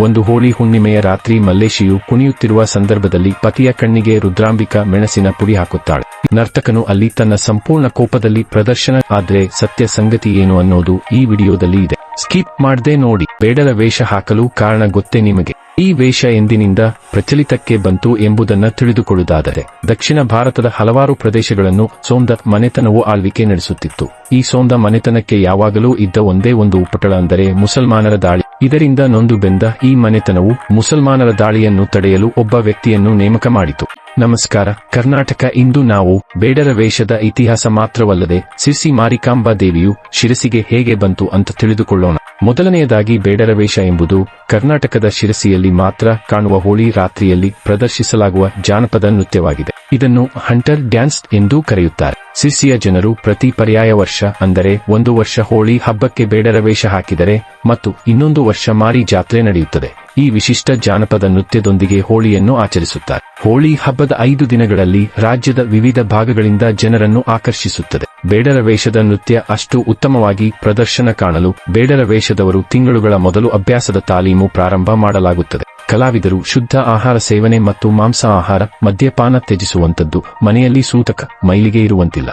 ಒಂದು ಹೋಳಿ ಹುಣ್ಣಿಮೆಯ ರಾತ್ರಿ ಮಲ್ಲೇಶಿಯು ಕುಣಿಯುತ್ತಿರುವ ಸಂದರ್ಭದಲ್ಲಿ ಪತಿಯ ಕಣ್ಣಿಗೆ ರುದ್ರಾಂಬಿಕಾ ಮೆಣಸಿನ ಪುಡಿ ಹಾಕುತ್ತಾಳೆ. ನರ್ತಕನು ಅಲ್ಲಿ ತನ್ನ ಸಂಪೂರ್ಣ ಕೋಪದಲ್ಲಿ ಪ್ರದರ್ಶನ, ಆದ್ರೆ ಸತ್ಯ ಸಂಗತಿ ಏನು ಅನ್ನೋದು ಈ ವಿಡಿಯೋದಲ್ಲಿ ಇದೆ. ಸ್ಕಿಪ್ ಮಾಡದೆ ನೋಡಿ. ಬೇಡರ ವೇಷ ಹಾಕಲು ಕಾರಣ ಗೊತ್ತೇ ನಿಮಗೆ. ಈ ವೇಷ ಎಂದಿನಿಂದ ಪ್ರಚಲಿತಕ್ಕೆ ಬಂತು ಎಂಬುದನ್ನ ತಿಳಿದುಕೊಳ್ಳುವುದಾದರೆ, ದಕ್ಷಿಣ ಭಾರತದ ಹಲವಾರು ಪ್ರದೇಶಗಳನ್ನು ಸೋಂದ ಮನೆತನವು ಆಳ್ವಿಕೆ ನಡೆಸುತ್ತಿತ್ತು. ಈ ಸೋಂದ ಮನೆತನಕ್ಕೆ ಯಾವಾಗಲೂ ಇದ್ದ ಒಂದೇ ಒಂದು ಉಪಟಳ ಅಂದರೆ ಮುಸಲ್ಮಾನರ ದಾಳಿ. ಇದರಿಂದ ನೊಂದು ಬೆಂದ ಈ ಮನೆತನವು ಮುಸಲ್ಮಾನರ ದಾಳಿಯನ್ನು ತಡೆಯಲು ಒಬ್ಬ ವ್ಯಕ್ತಿಯನ್ನು ನೇಮಕ ಮಾಡಿತು. ನಮಸ್ಕಾರ. ಕರ್ನಾಟಕ ಇಂದು ನಾವು ಬೇಡರ ವೇಷದ ಇತಿಹಾಸ ಮಾತ್ರವಲ್ಲದೆ ಸಿರ್ಸಿ ಮಾರಿಕಾಂಬಾ ದೇವಿಯು ಶಿರಸಿಗೆ ಹೇಗೆ ಬಂತು ಅಂತ ತಿಳಿದುಕೊಳ್ಳೋಣ. ಮೊದಲನೆಯದಾಗಿ ಬೇಡರ ವೇಷ ಎಂಬುದು ಕರ್ನಾಟಕದ ಶಿರಸಿಯಲ್ಲಿ ಮಾತ್ರ ಕಾಣುವ ಹೋಳಿ ರಾತ್ರಿಯಲ್ಲಿ ಪ್ರದರ್ಶಿಸಲಾಗುವ ಜಾನಪದ ನೃತ್ಯವಾಗಿದೆ. ಇದನ್ನು ಹಂಟರ್ ಡ್ಯಾನ್ಸ್ ಎಂದೂ ಕರೆಯುತ್ತಾರೆ. ಸಿರ್ಸಿಯ ಜನರು ಪ್ರತಿ ಪರ್ಯಾಯ ವರ್ಷ, ಅಂದರೆ ಒಂದು ವರ್ಷ ಹೋಳಿ ಹಬ್ಬಕ್ಕೆ ಬೇಡರ ವೇಷ ಹಾಕಿದರೆ ಮತ್ತು ಇನ್ನೊಂದು ವರ್ಷ ಮಾರಿ ಜಾತ್ರೆ ನಡೆಯುತ್ತದೆ. ಈ ವಿಶಿಷ್ಟ ಜಾನಪದ ನೃತ್ಯದೊಂದಿಗೆ ಹೋಳಿಯನ್ನು ಆಚರಿಸುತ್ತಾರೆ. ಹೋಳಿ ಹಬ್ಬದ ಐದು ದಿನಗಳಲ್ಲಿ ರಾಜ್ಯದ ವಿವಿಧ ಭಾಗಗಳಿಂದ ಜನರನ್ನು ಆಕರ್ಷಿಸುತ್ತದೆ. ಬೇಡರ ವೇಷದ ನೃತ್ಯ ಅಷ್ಟು ಉತ್ತಮವಾಗಿ ಪ್ರದರ್ಶನ ಕಾಣಲು ಬೇಡರ ವೇಷದವರು ತಿಂಗಳುಗಳ ಮೊದಲು ಅಭ್ಯಾಸದ ತಾಲೀಮು ಪ್ರಾರಂಭ ಮಾಡಲಾಗುತ್ತದೆ. ಕಲಾವಿದರು ಶುದ್ಧ ಆಹಾರ ಸೇವನೆ ಮತ್ತು ಮಾಂಸ ಆಹಾರ ಮದ್ಯಪಾನ ತ್ಯಜಿಸುವಂತದ್ದು ಮನೆಯಲ್ಲಿ ಸೂತಕ, ಮೈಲಿಗೆ ಇರುವಂತಿಲ್ಲ.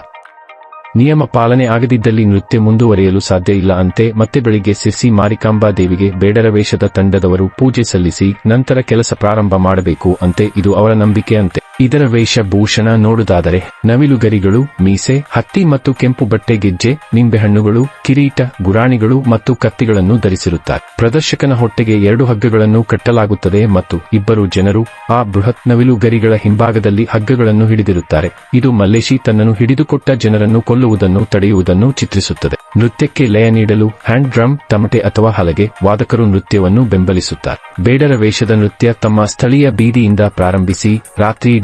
ನಿಯಮ ಪಾಲನೆ ಆಗದಿದ್ದಲ್ಲಿ ನೃತ್ಯ ಮುಂದುವರಿಯಲು ಸಾಧ್ಯ ಇಲ್ಲ ಅಂತೆ ಮತ್ತೆ ಬೆಳಿಗ್ಗೆ ಸಿರ್ಸಿ ಮಾರಿಕಾಂಬಾ ದೇವಿಗೆ ಬೇಡರ ವೇಷದ ತಂಡದವರು ಪೂಜೆ ಸಲ್ಲಿಸಿ ನಂತರ ಕೆಲಸ ಪ್ರಾರಂಭ ಮಾಡಬೇಕು ಅಂತೆ ಇದು ಅವರ ನಂಬಿಕೆ ಅಂತೆ. ಇದರ ವೇಷಭೂಷಣ ನೋಡುವುದಾದರೆ, ನವಿಲುಗರಿಗಳು, ಮೀಸೆ, ಹತ್ತಿ ಮತ್ತು ಕೆಂಪು ಬಟ್ಟೆ ಗೆಜ್ಜೆ, ನಿಂಬೆಹಣ್ಣುಗಳು, ಕಿರೀಟ, ಗುರಾಣಿಗಳು ಮತ್ತು ಕತ್ತಿಗಳನ್ನು ಧರಿಸಿರುತ್ತಾರೆ. ಪ್ರದರ್ಶಕನ ಹೊಟ್ಟೆಗೆ ಎರಡು ಹಗ್ಗಗಳನ್ನು ಕಟ್ಟಲಾಗುತ್ತದೆ ಮತ್ತು ಇಬ್ಬರು ಜನರು ಆ ಬೃಹತ್ ನವಿಲುಗರಿಗಳ ಹಿಂಭಾಗದಲ್ಲಿ ಹಗ್ಗಗಳನ್ನು ಹಿಡಿದಿರುತ್ತಾರೆ. ಇದು ಮಲ್ಲೇಶಿ ತನ್ನನ್ನು ಹಿಡಿದುಕೊಟ್ಟ ಜನರನ್ನು ಕೊಲ್ಲುವುದನ್ನು ತಡೆಯುವುದನ್ನು ಚಿತ್ರಿಸುತ್ತದೆ. ನೃತ್ಯಕ್ಕೆ ಲಯ ನೀಡಲು ಹ್ಯಾಂಡ್ ಡ್ರಮ್, ತಮಟೆ ಅಥವಾ ಹಲಗೆ ವಾದಕರು ನೃತ್ಯವನ್ನು ಬೆಂಬಲಿಸುತ್ತಾರೆ. ಬೇಡರ ವೇಷದ ನೃತ್ಯ ತಮ್ಮ ಸ್ಥಳೀಯ ಬೀದಿಯಿಂದ ಪ್ರಾರಂಭಿಸಿ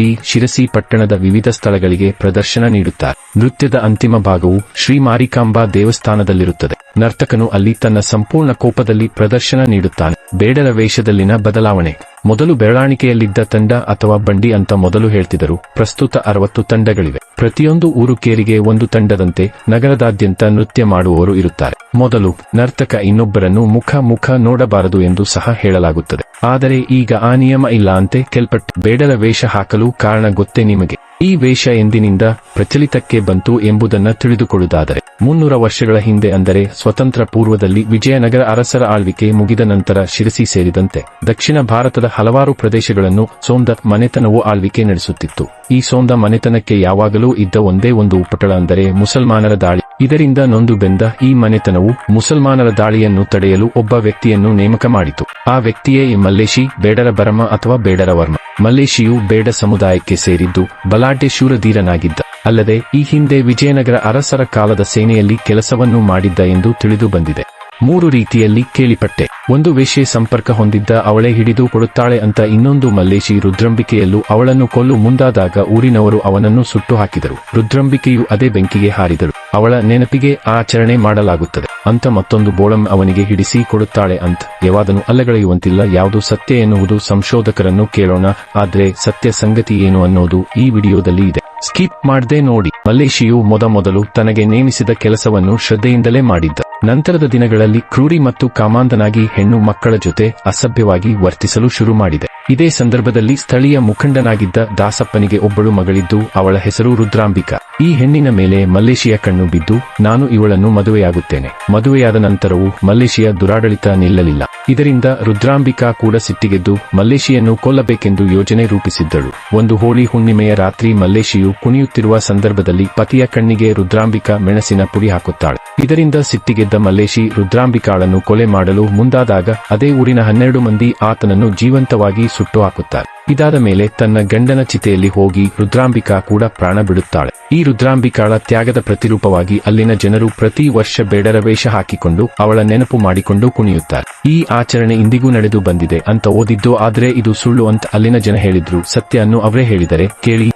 ರಾತ್ರಿಯಿಡೀ ಶಿರಸಿ ಪಟ್ಟಣದ ವಿವಿಧ ಸ್ಥಳಗಳಿಗೆ ಪ್ರದರ್ಶನ ನೀಡುತ್ತಾರೆ. ನೃತ್ಯದ ಅಂತಿಮ ಭಾಗವು ಶ್ರೀ ಮಾರಿಕಾಂಬಾ ದೇವಸ್ಥಾನದಲ್ಲಿರುತ್ತದೆ. ನರ್ತಕನು ಅಲ್ಲಿ ತನ್ನ ಸಂಪೂರ್ಣ ಕೋಪದಲ್ಲಿ ಪ್ರದರ್ಶನ ನೀಡುತ್ತಾನೆ. ಬೇಡರ ವೇಷದಲ್ಲಿನ ಬದಲಾವಣೆ. ಮೊದಲು ಬೆರಳಾಣಿಕೆಯಲ್ಲಿದ್ದ ತಂಡ ಅಥವಾ ಬಂಡಿ ಅಂತ ಮೊದಲು ಹೇಳ್ತಿದ್ದರು. ಪ್ರಸ್ತುತ ಅರವತ್ತು ತಂಡಗಳಿವೆ. ಪ್ರತಿಯೊಂದು ಊರು ಕೇರಿಗೆ ಒಂದು ತಂಡದಂತೆ ನಗರದಾದ್ಯಂತ ನೃತ್ಯ ಮಾಡುವವರು ಇರುತ್ತಾರೆ. ಮೊದಲು ನರ್ತಕ ಇನ್ನೊಬ್ಬರನ್ನು ಮುಖ ಮುಖ ನೋಡಬಾರದು ಎಂದು ಸಹ ಹೇಳಲಾಗುತ್ತದೆ. ಆದರೆ ಈಗ ಆ ನಿಯಮ ಇಲ್ಲ ಅಂತೆ ಕೆಲ್ಪಟ್ಟು ಬೇಡರ ವೇಷ ಹಾಕಲು ಕಾರಣ ಗೊತ್ತೇ ನಿಮಗೆ. ಈ ವೇಷ ಎಂದಿನಿಂದ ಪ್ರಚಲಿತಕ್ಕೆ ಬಂತು ಎಂಬುದನ್ನ ತಿಳಿದುಕೊಳ್ಳುವುದಾದರೆ, ಮುನ್ನೂರ ವರ್ಷಗಳ ಹಿಂದೆ ಅಂದರೆ ಸ್ವತಂತ್ರ ಪೂರ್ವದಲ್ಲಿ ವಿಜಯನಗರ ಅರಸರ ಆಳ್ವಿಕೆ ಮುಗಿದ ನಂತರ ಶಿರಸಿ ಸೇರಿದಂತೆ ದಕ್ಷಿಣ ಭಾರತದ ಹಲವಾರು ಪ್ರದೇಶಗಳನ್ನು ಸೋಂದ ಮನೆತನವು ಆಳ್ವಿಕೆ ನಡೆಸುತ್ತಿತ್ತು. ಈ ಸೋಂದ ಮನೆತನಕ್ಕೆ ಯಾವಾಗಲೂ ಇದ್ದ ಒಂದೇ ಒಂದು ಉಪಟಳ ಅಂದರೆ ಮುಸಲ್ಮಾನರ ದಾಳಿ. ಇದರಿಂದ ನೊಂದು ಬೆಂದ ಈ ಮನೆತನವು ಮುಸಲ್ಮಾನರ ದಾಳಿಯನ್ನು ತಡೆಯಲು ಒಬ್ಬ ವ್ಯಕ್ತಿಯನ್ನು ನೇಮಕ ಮಾಡಿತು. ಆ ವ್ಯಕ್ತಿಯೇ ಮಲ್ಲೇಶಿ, ಬೇಡರ ಬರಮ ಅಥವಾ ಬೇಡರ ವರ್ಮ. ಮಲ್ಲೇಶಿಯು ಬೇಡ ಸಮುದಾಯಕ್ಕೆ ಸೇರಿದ್ದು ಬಲಾಢ್ಯ ಶೂರಧೀರನಾಗಿದ್ದ ಅಲ್ಲದೆ ಈ ಹಿಂದೆ ವಿಜಯನಗರ ಅರಸರ ಕಾಲದ ಸೇನೆಯಲ್ಲಿ ಕೆಲಸವನ್ನು ಮಾಡಿದ್ದ ಎಂದು ತಿಳಿದು ಬಂದಿದೆ. ಮೂರು ರೀತಿಯಲ್ಲಿ ಕೇಳಿಪಟ್ಟೆ. ಒಂದು ವೇಷೆ ಸಂಪರ್ಕ ಹೊಂದಿದ್ದ ಅವಳೇ ಹಿಡಿದು ಕೊಡುತ್ತಾಳೆ ಅಂತ ಇನ್ನೊಂದು ಮಲ್ಲೇಶಿ ರುದ್ರಂಬಿಕೆಯಲ್ಲೂ ಅವಳನ್ನು ಕೊಲ್ಲು ಮುಂದಾದಾಗ ಊರಿನವರು ಅವನನ್ನು ಸುಟ್ಟು ಹಾಕಿದರು. ರುದ್ರಂಬಿಕೆಯು ಅದೇ ಬೆಂಕಿಗೆ ಹಾರಿದಳು ಅವಳ ನೆನಪಿಗೆ ಆಚರಣೆ ಮಾಡಲಾಗುತ್ತದೆ. ಅಂತ ಮತ್ತೊಂದು ಬೋಳಂ ಅವನಿಗೆ ಹಿಡಿಸಿ ಕೊಡುತ್ತಾಳೆ ಅಂತ. ಯಾವಾದನು ಅಲ್ಲಗಳೆಯುವಂತಿಲ್ಲ, ಯಾವುದು ಸತ್ಯ ಎನ್ನುವುದು ಸಂಶೋಧಕರನ್ನು ಕೇಳೋಣ. ಆದ್ರೆ ಸತ್ಯ ಸಂಗತಿ ಏನು ಅನ್ನೋದು ಈ ವಿಡಿಯೋದಲ್ಲಿ ಇದೆ. ಸ್ಕಿಪ್ ಮಾಡದೆ ನೋಡಿ. ಮಲೇಶಿಯು ಮೊದಮೊದಲು ತನಗೆ ನೇಮಿಸಿದ ಕೆಲಸವನ್ನು ಶ್ರದ್ಧೆಯಿಂದಲೇ ಮಾಡಿದ್ದ. ನಂತರದ ದಿನಗಳಲ್ಲಿ ಕ್ರೂರಿ ಮತ್ತು ಕಾಮಾಂಧನಾಗಿ ಹೆಣ್ಣು ಮಕ್ಕಳ ಜೊತೆ ಅಸಭ್ಯವಾಗಿ ವರ್ತಿಸಲು ಶುರು ಮಾಡಿದೆ. ಇದೇ ಸಂದರ್ಭದಲ್ಲಿ ಸ್ಥಳೀಯ ಮುಖಂಡನಾಗಿದ್ದ ದಾಸಪ್ಪನಿಗೆ ಒಬ್ಬಳು ಮಗಳಿದ್ದು, ಅವಳ ಹೆಸರು ರುದ್ರಾಂಬಿಕಾ. ಈ ಹೆಣ್ಣಿನ ಮೇಲೆ ಮಲ್ಲೇಶಿಯ ಕಣ್ಣು ಬಿದ್ದು, ನಾನು ಇವಳನ್ನು ಮದುವೆಯಾಗುತ್ತೇನೆ. ಮದುವೆಯಾದ ನಂತರವೂ ಮಲ್ಲೇಶಿಯ ದುರಾಡಳಿತ ನಿಲ್ಲಲಿಲ್ಲ. ಇದರಿಂದ ರುದ್ರಾಂಬಿಕಾ ಕೂಡ ಸಿಟ್ಟಿಗೆದ್ದು ಮಲ್ಲೇಶಿಯನ್ನು ಕೊಲ್ಲಬೇಕೆಂದು ಯೋಜನೆ ರೂಪಿಸಿದ್ದಳು. ಒಂದು ಹೋಳಿ ಹುಣ್ಣಿಮೆಯ ರಾತ್ರಿ ಮಲ್ಲೇಶಿಯು ಕುಣಿಯುತ್ತಿರುವ ಸಂದರ್ಭದಲ್ಲಿ ಪತಿಯ ಕಣ್ಣಿಗೆ ರುದ್ರಾಂಬಿಕಾ ಮೆಣಸಿನ ಪುಡಿ ಹಾಕುತ್ತಾಳೆ. ಇದರಿಂದ ಸಿಟ್ಟಿಗೆದ್ದ ಮಲ್ಲೇಶಿ ರುದ್ರಾಂಬಿಕಾಳನ್ನು ಕೊಲೆ ಮಾಡಲು ಮುಂದಾದಾಗ ಅದೇ ಊರಿನ ಹನ್ನೆರಡು ಮಂದಿ ಆತನನ್ನು ಜೀವಂತವಾಗಿ ಸುಟ್ಟು ಹಾಕುತ್ತಾರೆ. ಇದಾದ ಮೇಲೆ ತನ್ನ ಗಂಡನ ಚಿತೆಯಲ್ಲಿ ಹೋಗಿ ರುದ್ರಾಂಬಿಕಾ ಕೂಡ ಪ್ರಾಣ ಬಿಡುತ್ತಾಳೆ. ಈ ರುದ್ರಾಂಬಿಕಾಳ ತ್ಯಾಗದ ಪ್ರತಿರೂಪವಾಗಿ ಅಲ್ಲಿನ ಜನರು ಪ್ರತಿ ವರ್ಷ ಬೇಡರ ವೇಷ ಹಾಕಿಕೊಂಡು ಅವಳ ನೆನಪು ಮಾಡಿಕೊಂಡು ಕುಣಿಯುತ್ತಾರೆ. ಈ ಆಚರಣೆ ಇಂದಿಗೂ ನಡೆದು ಬಂದಿದೆ ಅಂತ ಓದಿದ್ದು, ಆದ್ರೆ ಇದು ಸುಳ್ಳು ಅಂತ ಅಲ್ಲಿನ ಜನ ಹೇಳಿದ್ರು. ಸತ್ಯ ಅನ್ನು ಅವರೇ ಹೇಳಿದರೆ ಕೇಳಿ.